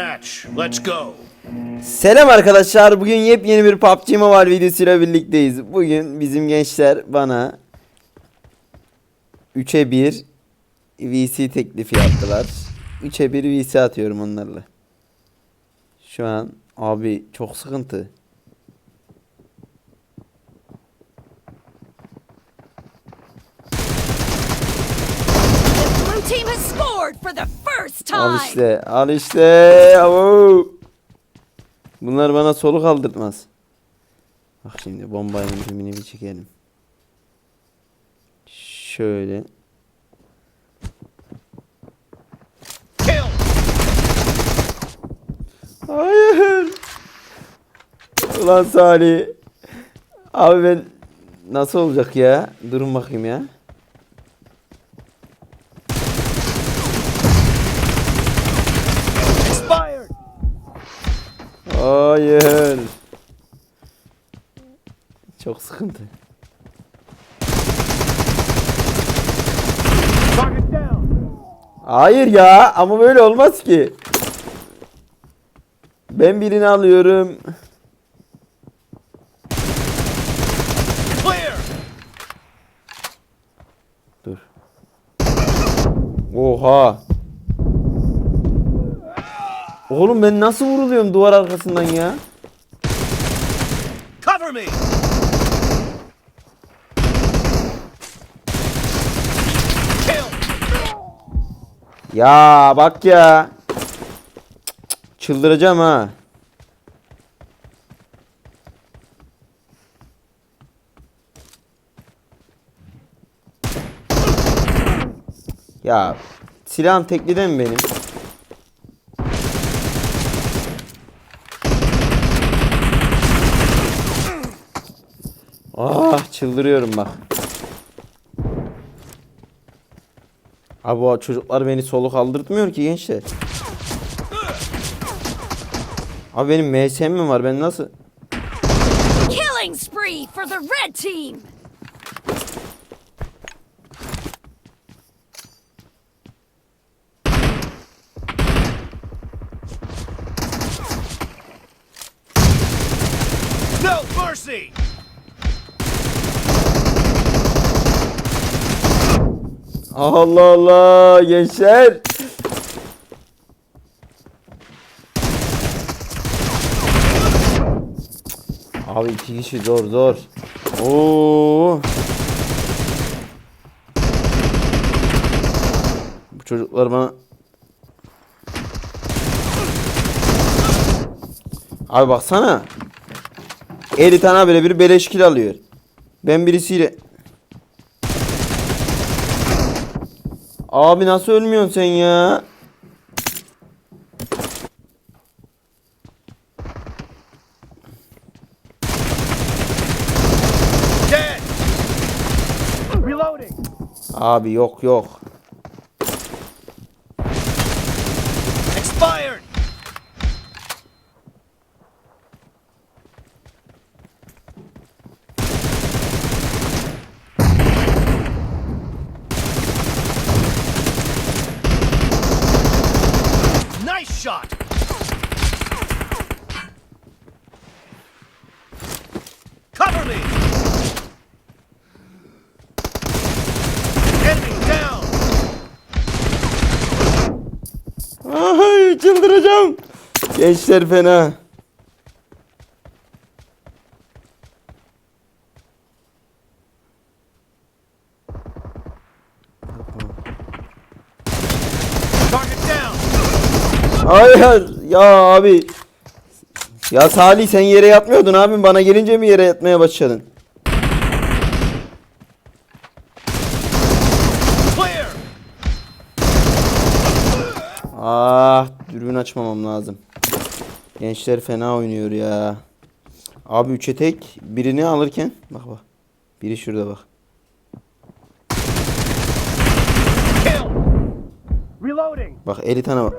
Match. Let's go. Selam arkadaşlar. Bugün yepyeni bir PUBG Mobile videosuyla birlikteyiz. Bugün bizim gençler bana 3'e 1 VC teklifi yaptılar. 3'e 1 VC atıyorum onlarla. Şu an abi çok sıkıntı. The team has scored for the first Al time. işte, al işte. Abo. Bunlar bana soluk aldırtmaz. Bak şimdi bombayın rimini bir çekelim. Şöyle. Hayır. Ulan Salih. Abi ben nasıl olacak ya? Durun bakayım ya. Hayır. Çok sıkıntı. Hayır ya ama böyle olmaz ki. Ben birini alıyorum. Dur. Oha. Oğlum ben nasıl vuruluyorum duvar arkasından ya? Cover me. Ya bak ya. Çıldıracağım ha. Ya silahım tekliden mi benim? Ah çıldırıyorum bak. Abi o çocuklar beni soluk aldırtmıyor ki gençler. Abi benim MS'm mi var ben nasıl? Killing spree for the red team. No mercy. Allah Allah gençler. Abi iki kişi zor zor. Oo. Bu çocuklar bana Abi baksana. 50 tane böyle bir beleş kill alıyor. Ben birisiyle Abi nasıl ölmüyorsun sen ya? Abi yok yok. Expired. Nice shot. Cover me. Enemy down. Ay çıldıracağım. Gençler fena. Hayır ya abi. Ya Salih sen yere yatmıyordun abim bana gelince mi yere yatmaya başladın? Ah dürbün açmamam lazım. Gençler fena oynuyor ya. Abi üçe tek birini alırken bak bak. Biri şurada bak. Bak 50 tane var.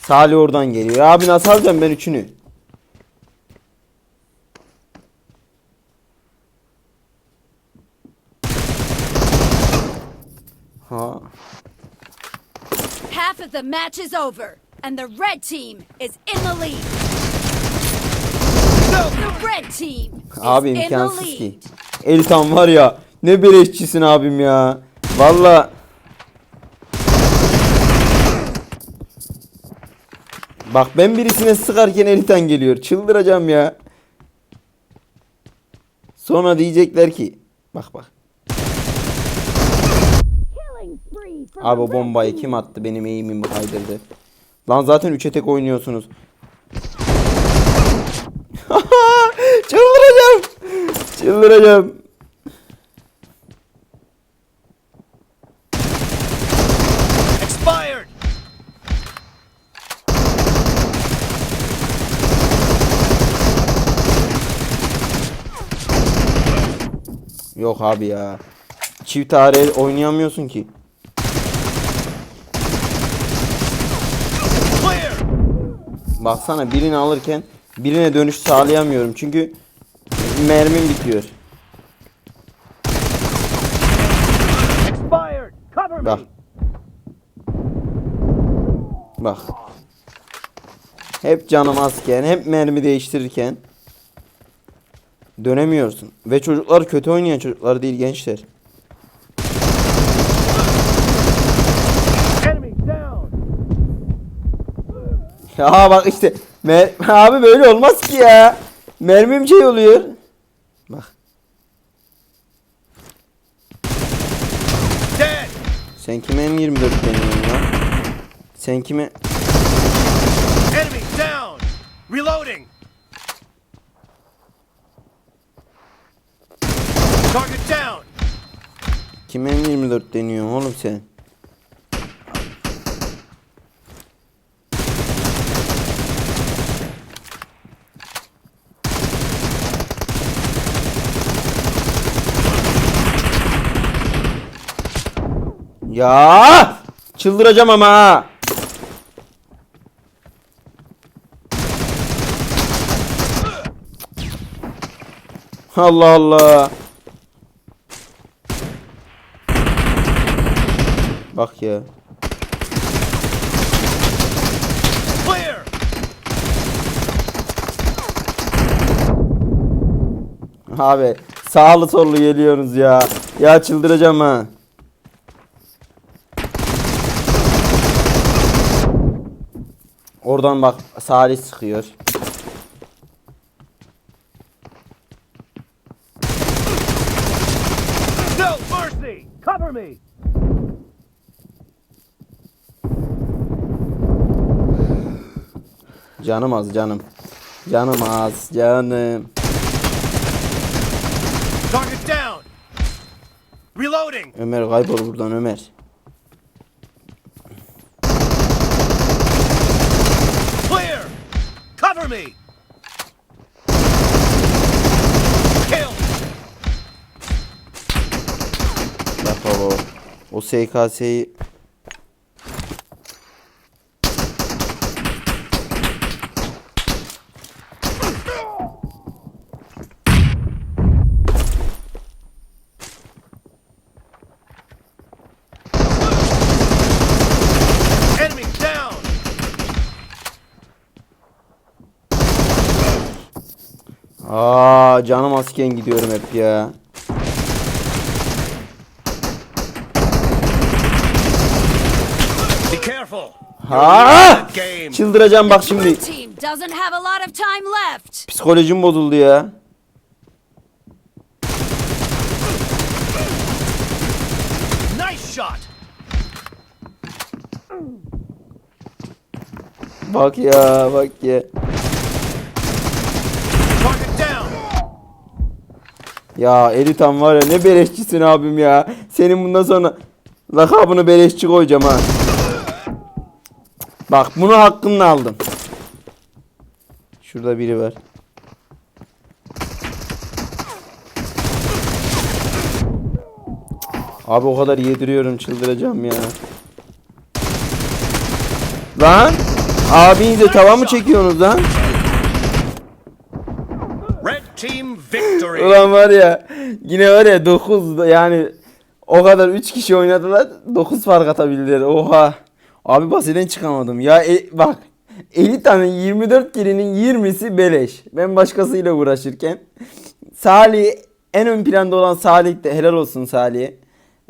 Salih oradan geliyor. Abi nasıl alacağım ben üçünü? Ha. The match is over, and the red team is in the lead. No! The red team is Abi in the imkansız lead. ki. Elitan var ya. Ne beleşçisin abim ya. Valla. Bak ben birisine sıkarken Elitan geliyor. Çıldıracağım ya. Sonra diyecekler ki. Bak bak. Killing spree for Abi o bombayı kim attı benim eğimimi kaydırdı. Lan zaten 3'e tek oynuyorsunuz. Çıldıracağım. Çıldıracağım. Expired! Yok abi ya. Çift AR oynayamıyorsun ki. Baksana birini alırken birine dönüş sağlayamıyorum. Çünkü mermim bitiyor. Bak. Bak. Hep canım azken, hep mermi değiştirirken dönemiyorsun. Ve çocuklar kötü oynayan çocuklar değil gençler. Enemy down! Ya bak işte mer- abi böyle olmaz ki ya. Mermim şey oluyor. Bak sen kime M24 deniyorsun ya? Sen kime Enemy down! Reloading! Target down! kime M24 deniyorsun oğlum sen? Ya! Çıldıracağım ama. Allah Allah. Bak ya. Abi sağlı sollu geliyorsunuz ya. Ya çıldıracağım ha. Oradan bak Salih sıkıyor. No mercy! Cover me! Canım az canım. Canım az canım. Target down! Reloading! Ömer kaybol buradan Ömer. Baba. O SKS'yi! Aa canım azken gidiyorum hep ya. Ha! Game! Çıldıracağım bak şimdi. team doesn't have a lot of time left. Psikolojim bozuldu ya. Nice shot! Bak ya bak ya. Target down! Ya Elitan var ya ne beleşçisin abim ya. Senin bundan sonra lakabını beleşçi koyacağım ha. Bak bunu hakkını aldım. Şurada biri var. Abi o kadar yediriyorum çıldıracağım ya. Lan abinize tava mı çekiyorsunuz lan? Red team victory! Ulan var ya yine var ya 9 yani o kadar 3 kişi oynadılar 9 fark atabildiler oha. Abi basiden çıkamadım. Ya e- bak Elita'nın 24 kilinin 20'si beleş. Ben başkasıyla uğraşırken. Salih en ön planda olan Salih de helal olsun Salih'e.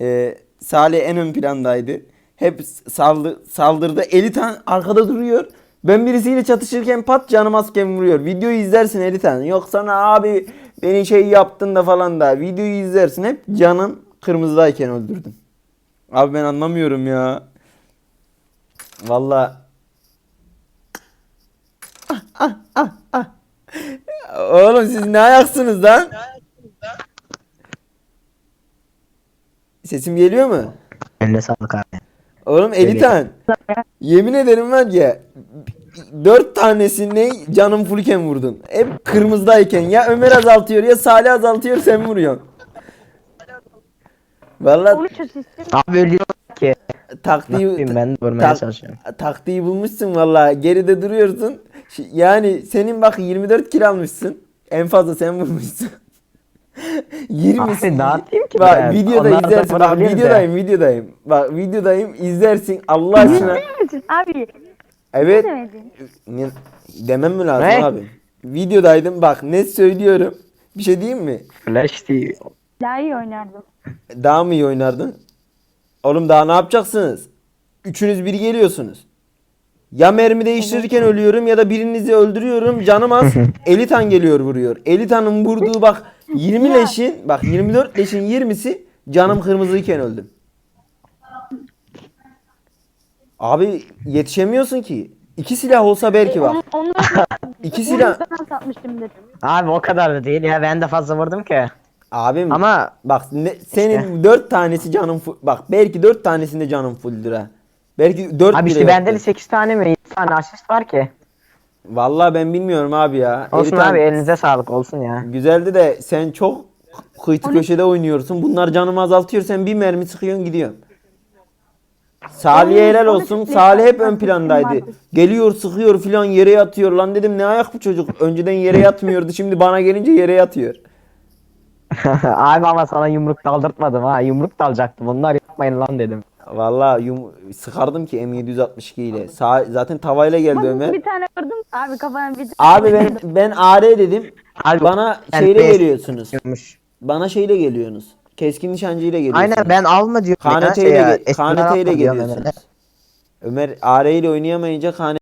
Ee, Salih en ön plandaydı. Hep saldı, saldırdı. Elitan arkada duruyor. Ben birisiyle çatışırken pat canım asken vuruyor. Videoyu izlersin Elitan. Yok sana abi beni şey yaptın da falan da. Videoyu izlersin. Hep canın kırmızıdayken öldürdüm. Abi ben anlamıyorum ya. Valla. Oğlum siz ne ayaksınız lan? Sesim geliyor mu? Eline sağlık abi. Oğlum Elitan. Yemin ederim var ya. Dört tanesini canım fullken vurdun. Hep kırmızıdayken. Ya Ömer azaltıyor ya Salih azaltıyor sen vuruyorsun. Valla Abi ölüyor ki. Taktiği ben de vurmaya tak- çalışıyorum. taktiği bulmuşsun valla. Geride duruyorsun. Yani senin bak 24 kilo almışsın. En fazla sen vurmuşsun. 20 Abi ne yapayım ki Bak ben? videoda Onlar da izlersin. Bak vurabilir de. videodayım videodayım. Bak videodayım izlersin Allah aşkına. Demedin abi. Evet. Demedin. Ne- Demem mi lazım Ne? abi? Videodaydım bak net söylüyorum. Bir şey diyeyim mi? Flash TV. Daha iyi oynardım. Daha mı iyi oynardın? Oğlum daha ne yapacaksınız? Üçünüz bir geliyorsunuz. Ya mermi değiştirirken ölüyorum ya da birinizi öldürüyorum. Canım az. Elitan geliyor vuruyor. Elitan'ın vurduğu bak 20 leşin bak 24 leşin 20'si canım kırmızıyken öldüm. Abi yetişemiyorsun ki. İki silah olsa belki bak. Onu, onu, İki silah. ben satmışımdır. Abi o kadar da değil ya ben de fazla vurdum ki. Abim Ama bak ne, senin dört tanesi canın full. Bak belki dört tanesinde canın fulldür ha. Belki dört abi işte bende de yoktur. 8 tane mi 7 tane asist var ki. Vallahi ben bilmiyorum abi ya. Olsun Eritan abi elinize sağlık olsun ya. Güzeldi de sen çok kıytı köşede oynuyorsun. Bunlar canımı azaltıyor. Sen bir mermi sıkıyorsun gidiyorsun. Salih'e helal olsun. Salih hep ön plandaydı. Geliyor sıkıyor filan yere yatıyor. Lan dedim ne ayak bu çocuk. Önceden yere yatmıyordu. Şimdi bana gelince yere yatıyor. abi ama sana yumruk daldırtmadım ha. Yumruk dalacaktım. Bunlar yapmayın lan dedim. Vallahi yum sıkardım ki M762 ile. Sağ, zaten tavayla geldi Ömer. bir tane vurdum. Abi kafana bir Abi ben ben AR dedim. Abi, Bana ben şeyle PS geliyorsunuz. Yumuş. Bana şeyle geliyorsunuz. Keskin nişancıyla geliyorsunuz. Aynen ben alma diyorum. KNT şey ile eskiden KNT ile geliyorsunuz. Ömer AR ile oynayamayınca KNT